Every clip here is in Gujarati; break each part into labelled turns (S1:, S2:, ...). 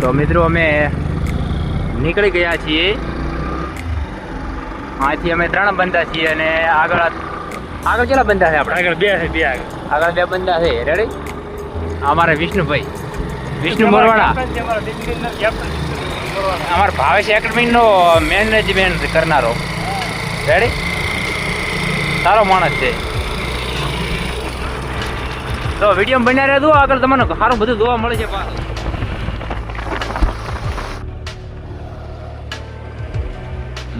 S1: તો
S2: મિત્રો અમે નીકળી ગયા છીએ. અહીંથી અમે ત્રણ બંધા છીએ અને આગળ આગળ કેટલા બંધા છે આપણે?
S1: આગળ બે છે બે આગળ.
S2: આગળ બે બંધા છે. રેડી અમારે વિષ્ણુભાઈ. વિષ્ણુ મોરવાડા
S1: અમારા
S2: ભાવેશ એકેડમીનો મેનેજમેન્ટ કરનારો. રેડી સારો માણસ છે. તો વીડિયો બન્યા રહેજો, આગળ તમને સારું બધું જોવા મળે છે પાછું.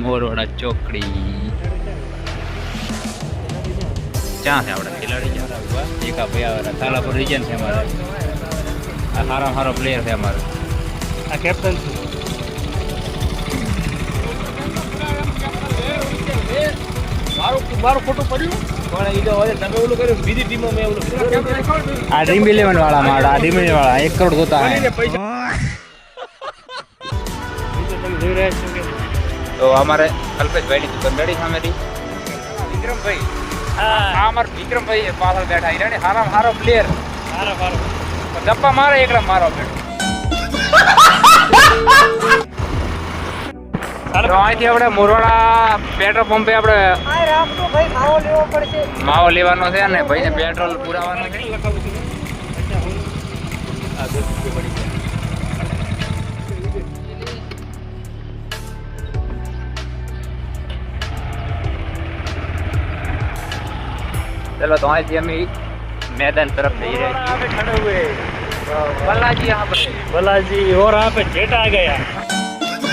S2: મોરવાડા ચોકડી. ક્યાં છે આપણે? ખેલાડી એક ભાઈ આવે થાલાપુર રિજન છે અમારે. આ સારો સારો પ્લેયર છે અમારો.
S1: આ કેપ્ટન છે.
S2: આ ડ્રીમ ઇલેવન વાળા મારા આ ડ્રીમ ઇલેવન વાળા એક કરોડ જોતા
S1: તમે જોઈ રહ્યા છો
S2: તો અમારે કલ્પેશભાઈ ની દુકાન રેડી સામેથી. વિક્રમભાઈ. આ
S1: હા
S2: અમાર વિક્રમભાઈ પાછળ બેઠા હીરા ને હારામાં હારો. પ્લેયર ગપ્પા મારે એકલા મારો બેઠો. તો અહીંથી આપણે મોરવાડા પેટ્રોલ પંપે આપણે માવો લેવાનો છે અને ભાઈને પેટ્રોલ પુરાવાનો ચલો તો અહીંથી અમે મેદાન તરફ જઈ રહ્યા છીએ. બલાજી
S1: બલાજી ઓર આપે જેટા ગયા.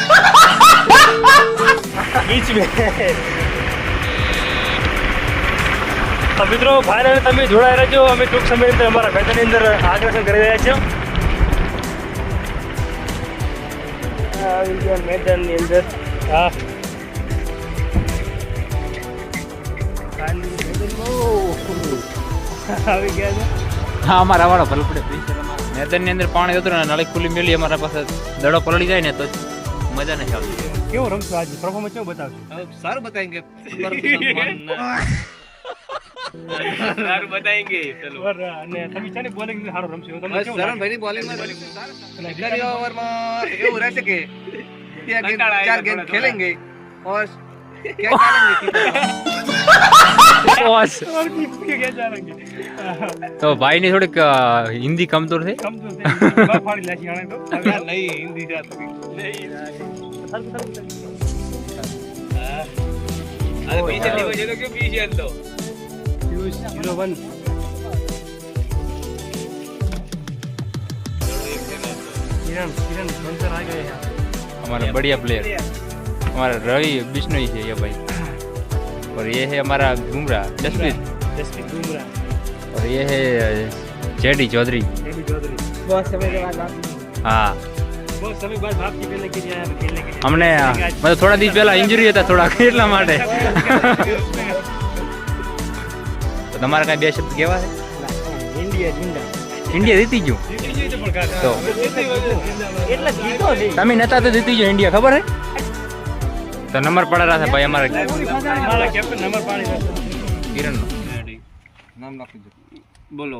S1: મિત્રો, ભાઈ અને તમે જોડાઈ રહેજો. અમે ટૂંક સમય અંદર અમારા મેદાનની અંદર આકર્ષણ કરી રહ્યા છીએ. આવી ગયા મેદાનની અંદર. હા. આવી ગયા છે.
S2: હા, અમારા વાળા ભલે પડે અંદર પાણી ઉતરે નળી ખુલ્લી મેલી અમારા પાસે દડો પલળી જાય ને તો મજા નથી આવતી
S1: કેવો રમશો આજે? પરફોર્મન્સ કેવું બતાવશો?
S3: સારું બતાવેંગે સારું બતાવેંગે ચલો.
S1: અને તમે છે ને બોલિંગ સારું રમશો.
S3: તમે
S1: કેવું સરન
S3: ભાઈની બોલિંગમાં એટલા ઓવરમાં એવું રહેશે કે ચાર
S1: ગેમ
S3: ખેલેંગે. ઓર क्या डालेंगे
S2: બસ
S1: और की क्या जानेंगे
S2: તો ભાઈ ની થોડીક અ, હિન્દી કમજોર છે
S1: कम तो से बात फाड़ी लाची आने तो
S3: नहीं हिंदी जाती
S1: नहीं सारू सारू
S3: अरे पीछे नहीं बजे तो क्यों पीछे तो
S1: फ्यूज 01 किरण किरण बनकर आ गए हैं
S2: हमारा बढ़िया प्लेयर हमारा रवि बिश्नोई है ये भाई और ये है हमारा बुमराह जसप्रीत
S1: जसप्रीत बुमराह
S2: और ये है जेडी चौधरी
S1: जेडी चौधरी
S4: बहुत समय के बाद बात
S2: હા
S1: बहुत समय बाद भाग के खेलने के लिए आया खेलने के लिए
S2: અમને મતલબ થોડા દિવસ પહેલા ઇન્જરી હતા થોડા એટલા માટે તો તમારે કાંઈ બે શબ્દ કેવા છે
S1: ઇન્ડિયા જિંદા
S2: ઇન્ડિયા જીતી ગયું તો
S1: એટલે જીતો નહીં
S2: તમે નતા તો જીતી ગયો ઇન્ડિયા ખબર હે તો નંબર પડેલા છે ભાઈ અમારે.
S1: કિરણ
S2: નામ
S3: લખી દો. બોલો.